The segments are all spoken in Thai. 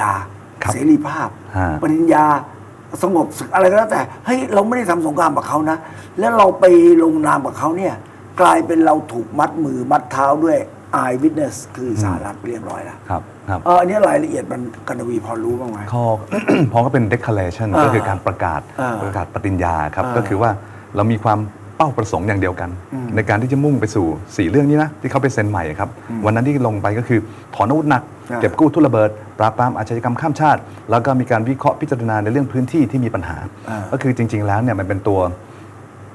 ยาครับเสรีภาพฮะปริญญาสงบศึกอะไรก็แล้วแต่เฮ้ยเราไม่ได้ทำสงครามกับเขานะ แล้วเราไปลงนามกับเขาเนี่ยกลายเป็นเราถูกมัดมือมัดเท้าด้วย eye witness คือสหรัฐเรียบร้อยแล้วครับครับเอออันนี้รายละเอียดมันกันวีพอรู้บ้างไหมข้อพอก็เป็น declaration อ่าก็คือการประกาศอ่าประกาศปฏิญญาครับอ่าก็คือว่าเรามีความเป้าประสงค์อย่างเดียวกันอืมในการที่จะมุ่งไปสู่สี่เรื่องนี้นะ ที่เขาไปเซ็นใหม่ครับอืมวันนั้นที่ลงไปก็คือ ถอนอาวุธหนักอ่าเก็บกู้ทุนระเบิด ปราบปรามอาชญากรรมข้ามชาติ แล้วก็มีการวิเคราะห์พิจารณาในเรื่องพื้นที่ที่มีปัญหาอ่าก็คือจริง ๆ แล้วเนี่ยมันเป็นตัว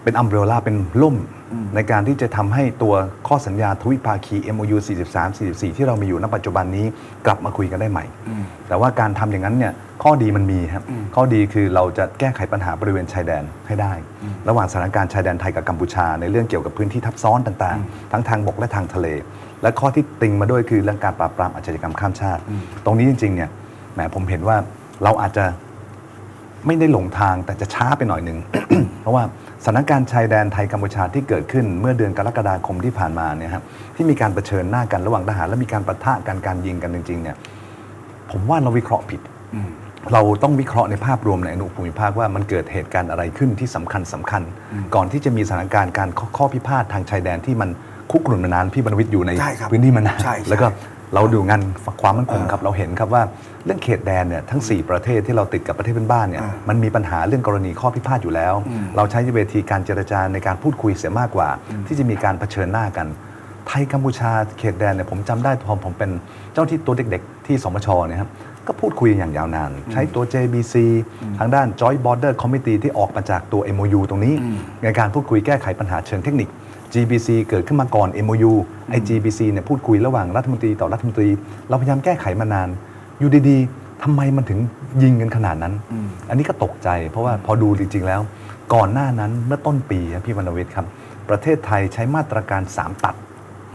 เป็นอัมเบรล่าเป็นล่มอืม ในการที่จะทำให้ตัวข้อสัญญาทวิภาคี MOU 43 44 ที่เรามีอยู่ณปัจจุบันนี้กลับมาคุยกันได้ใหม่อืมแต่ว่าการทำอย่างนั้นเนี่ยข้อดีมันมีครับอืมข้อดีคือเราจะแก้ไขปัญหาบริเวณชายแดนให้ได้อืมระหว่างสถานการณ์ชายแดนไทยกับกัมพูชา ในเรื่องเกี่ยวกับพื้นที่ทับซ้อนต่างอืมๆทั้งทางบกและทางทะเล และข้อที่ติงมาด้วยคือเรื่องการปราบปรามอาชญากรรมข้ามชาติอืมตรงนี้จริงๆเนี่ยแหมผมเห็นว่าเราอาจจะ ไม่ได้หลงทางแต่จะช้าไปหน่อยหนึ่ง เพราะว่าสถานการณ์ชายแดนไทยกัมพูชาที่เกิดขึ้นเมื่อเดือนกรกฎาคมที่ผ่านมาเนี่ยครับที่มีการเผชิญหน้ากันระหว่างทหาร และมีการปะทะกันการยิงกันจริงๆเนี่ยผมว่าเราวิเคราะห์ผิดอืมเราต้องวิเคราะห์ในภาพรวมในอนุภูมิภาคว่ามันเกิดเหตุการณ์อะไรขึ้นที่สำคัญสำคัญอืมก่อนที่จะมีสถานการณ์การข้อข้อพิพาททางชายแดนที่มันคุกรุ่นมานานพี่บรรณวิทย์อยู่ในใช่ครับพื้นที่มานานใช่ใช่แล้วก็ เราดูงานความมั่นคงเออครับเราเห็นครับว่าเรื่องเขตแดนเนี่ยทั้ง 4 ประเทศที่เราติดกับประเทศเพื่อนบ้านเนี่ยอ่ามันมีปัญหาเรื่องกรณีข้อพิพาทอยู่แล้วอืมเราใช้เวทีการเจรจาในการพูดคุยเสียมากกว่าอืมที่จะมีการเผชิญหน้ากันไทยกัมพูชาเขตแดนเนี่ยผมจำได้ตอนผมเป็นเจ้าที่ตัวเด็กๆ ที่สมชเนี่ยครับก็พูดคุยอย่างยาวนาน ใช้ตัว JBC ทางด้าน Joint Border Committee ที่ออกมาจากตัว MOU ตรงนี้อืมในการพูดคุยแก้ไขปัญหาเชิงเทคนิค GBC เกิดขึ้นมาก่อน MOU ไอ้ GBC เนี่ยพูดคุยระหว่างรัฐมนตรีต่อรัฐมนตรี เราพยายามแก้ไขมานาน อยู่ดีๆทำไมมันถึงยิงกันขนาดนั้นอืมอันนี้ก็ตกใจ เพราะว่าพอดูจริงๆแล้ว ก่อนหน้านั้นเมื่อต้นปีครับพี่วรรณวิทย์ครับ ประเทศไทยใช้มาตรการ 3 ตัด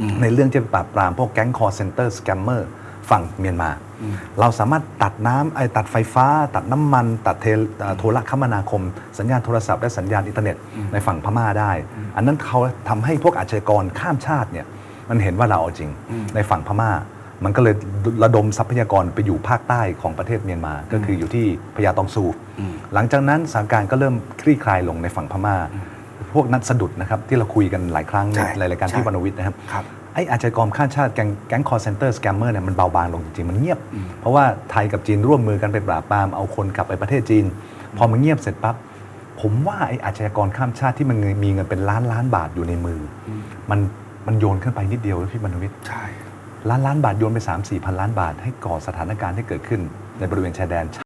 อืมในเรื่องที่จะปราบปรามพวกแก๊งคอร์เซนเตอร์สแกมเมอร์ ฝั่งเมียนมาอืมเราสามารถตัดน้ำไอ้ตัดไฟฟ้า ตัดน้ำมัน ตัดเทเลเอ่อโทรคมนาคม สัญญาณโทรศัพท์และสัญญาณอินเทอร์เน็ตในฝั่งพม่าได้ อันนั้นเขาทำให้พวกอาชญากรข้ามชาติเนี่ยมันเห็นว่าเราเอาจริงอืมในฝั่งพม่า มันก็เลยระดมทรัพยากรไปอยู่ภาคใต้ของประเทศเมียนมา ก็คืออยู่ที่พญาตองซูอืมหลังจากนั้นสถานการณ์ก็เริ่มคลี่คลายลงในฝั่งพม่า พวกนัดสะดุดนะครับที่เราคุยกันหลายครั้งในใช่รายการใช่ที่วรรณวิทย์นะครับครับไอ้อาชญากรข้ามชาติแก๊งแก๊งคอร์เซนเตอร์สแกมเมอร์เนี่ยมันเบาบางลงจริงๆ มันเงียบอืมเพราะว่าไทยกับจีนร่วมมือกันไปปราบปรามเอาคนกลับไปประเทศจีน พอมันเงียบเสร็จปั๊บผมว่าไอ้อาชญากรข้ามชาติที่มันมีเงินเป็นล้านล้านบาทอยู่ในมืออมมันมันโยนขึ้นไปนิดเดียวพี่บรรณวิทย์ใช่ล้านล้านบาทโยนไป3 4พันล้านบาทให้ก่อสถานการณ์ที่เกิดขึ้นในบริเวณชายแดน